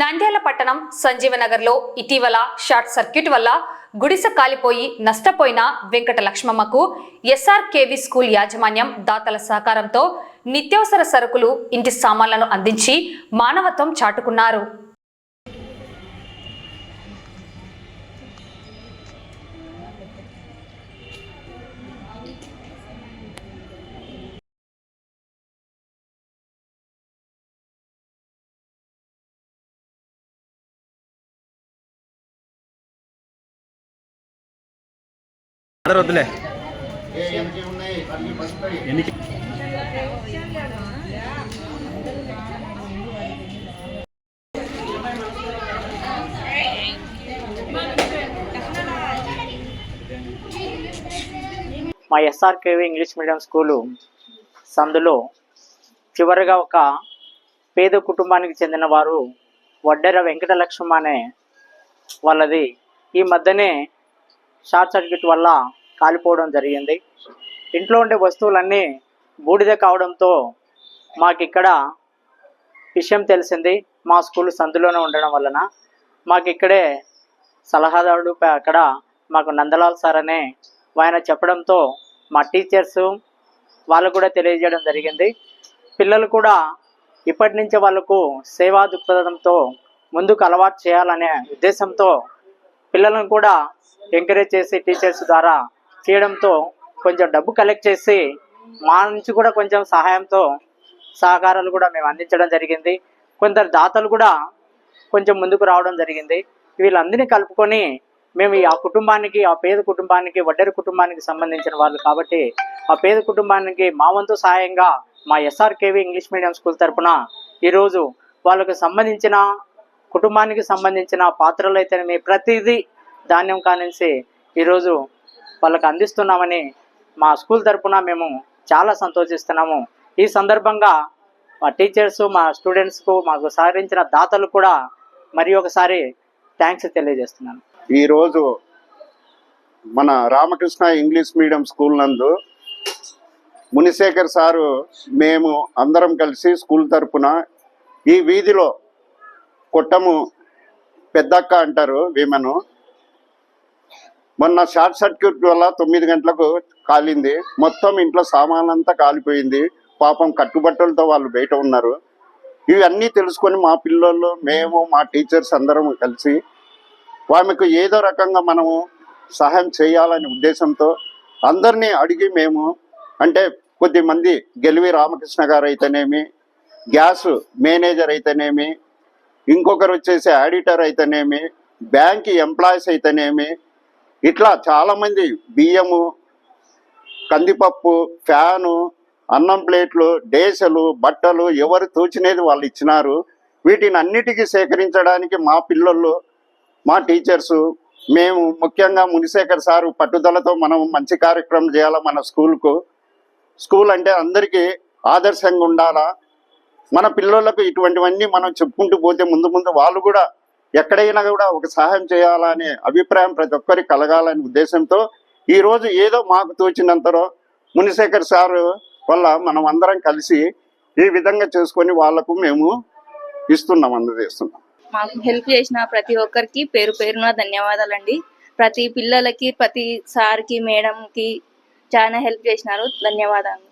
నంద్యాల పట్టణం సంజీవనగర్లో ఇటీవల short circuit వల్ల గుడిసె కాలిపోయి నష్టపోయిన వెంకట లక్ష్మమ్మకు ఎస్ఆర్కేవి స్కూల్ యాజమాన్యం దాతల సహకారంతో నిత్యావసర సరుకులు ఇంటి సామాన్లను అందించి మానవత్వం చాటుకున్నారు. అందరు వద్దులే. ఎన్ని మా ఎస్ఆర్కేవి ఇంగ్లీష్ మీడియం స్కూలు సందులో చివరిగా ఒక పేద కుటుంబానికి చెందిన వారు వడ్డెర వెంకటలక్ష్మ అనే వాళ్ళది. ఈ మధ్యనే షార్ట్ సర్క్యూట్ వల్ల కాలిపోవడం జరిగింది. ఇంట్లో ఉండే వస్తువులన్నీ బూడిద కావడంతో మాకు ఇక్కడ విషయం తెలిసింది. మా స్కూల్ సందులోనే ఉండడం వలన మాకు ఇక్కడే సలహాదారుడు అక్కడ మాకు నందలాల్ సార్ అనే ఆయన చెప్పడంతో మా టీచర్స్ వాళ్ళు కూడా తెలియజేయడం జరిగింది. పిల్లలు కూడా ఇప్పటి నుంచి వాళ్ళకు సేవా దృక్పథంతో ముందుకు అలవాటు చేయాలనే ఉద్దేశంతో పిల్లలను కూడా ఎంకరేజ్ చేసి టీచర్స్ ద్వారా చేయడంతో కొంచెం డబ్బు కలెక్ట్ చేసి మా నుంచి కూడా కొంచెం సహాయంతో సహకారాలు కూడా మేము అందించడం జరిగింది. కొందరు దాతలు కూడా కొంచెం ముందుకు రావడం జరిగింది. వీళ్ళందరినీ కలుపుకొని మేము ఆ కుటుంబానికి ఆ పేద కుటుంబానికి వడ్డరి కుటుంబానికి సంబంధించిన వాళ్ళు కాబట్టి ఆ పేద కుటుంబానికి మా వంతు సహాయంగా మా ఎస్ఆర్కేవి ఇంగ్లీష్ మీడియం స్కూల్ తరపున ఈరోజు వాళ్ళకు సంబంధించిన కుటుంబానికి సంబంధించిన పాత్రలు అయితేనేమి ప్రతిదీ ధాన్యం కానించి ఈరోజు వాళ్ళకి అందిస్తున్నామని మా స్కూల్ తరపున మేము చాలా సంతోషిస్తున్నాము. ఈ సందర్భంగా మా టీచర్స్ మా స్టూడెంట్స్కు మాకు సహకరించిన దాతలు కూడా మరి ఒకసారి థ్యాంక్స్ తెలియజేస్తున్నాను. ఈరోజు మన రామకృష్ణ ఇంగ్లీష్ మీడియం స్కూల్ నందు మునిశేఖర్ సారు మేము అందరం కలిసి స్కూల్ తరఫున ఈ వీధిలో కొట్టము పెద్దక్క అంటారు విమను. మొన్న షార్ట్ సర్క్యూట్ వల్ల తొమ్మిది గంటలకు కాలింది. మొత్తం ఇంట్లో సామానంతా కాలిపోయింది. పాపం కట్టుబట్టలతో వాళ్ళు బయట ఉన్నారు. ఇవన్నీ తెలుసుకొని మా పిల్లలు మేము మా టీచర్స్ అందరం కలిసి ఆమెకు ఏదో రకంగా మనము సహాయం చేయాలనే ఉద్దేశంతో అందరినీ అడిగి మేము అంటే కొద్దిమంది గెలివి రామకృష్ణ గారు అయితేనేమి గ్యాస్ మేనేజర్ అయితేనేమి ఇంకొకరు వచ్చేసి ఆడిటర్ అయితేనేమి బ్యాంక్ ఎంప్లాయీస్ అయితేనేమి ఇట్లా చాలామంది బియ్యము కందిపప్పు ఫ్యాను అన్నం ప్లేట్లు డేసలు బట్టలు ఎవరు తోచినది వాళ్ళు ఇచ్చినారు. వీటిని అన్నిటికీ సేకరించడానికి మా పిల్లలు మా టీచర్స్ మేము ముఖ్యంగా మునిశేఖర్ సారు పట్టుదలతో మనం మంచి కార్యక్రమం చేయాలా మన స్కూల్కు. స్కూల్ అంటే అందరికీ ఆదర్శంగా ఉండాలా. మన పిల్లలకు ఇటువంటివన్నీ మనం చెప్పుకుంటూ పోతే ముందు ముందు వాళ్ళు కూడా ఎక్కడైనా కూడా ఒక సహాయం చేయాలనే అభిప్రాయం ప్రతి ఒక్కరికి కలగాలనే ఉద్దేశంతో ఈరోజు ఏదో మాకు తోచినంతలో మునిశేఖర్ సారు వల్ల మనం అందరం కలిసి ఈ విధంగా చేసుకొని వాళ్ళకు మేము ఇస్తున్నాం అందజేస్తున్నాం. మాకు హెల్ప్ చేసిన ప్రతి ఒక్కరికి పేరు పేరున ధన్యవాదాలండి. ప్రతి పిల్లలకి ప్రతి సార్కి మేడంకి చాలా హెల్ప్ చేసినారు. ధన్యవాదాలు.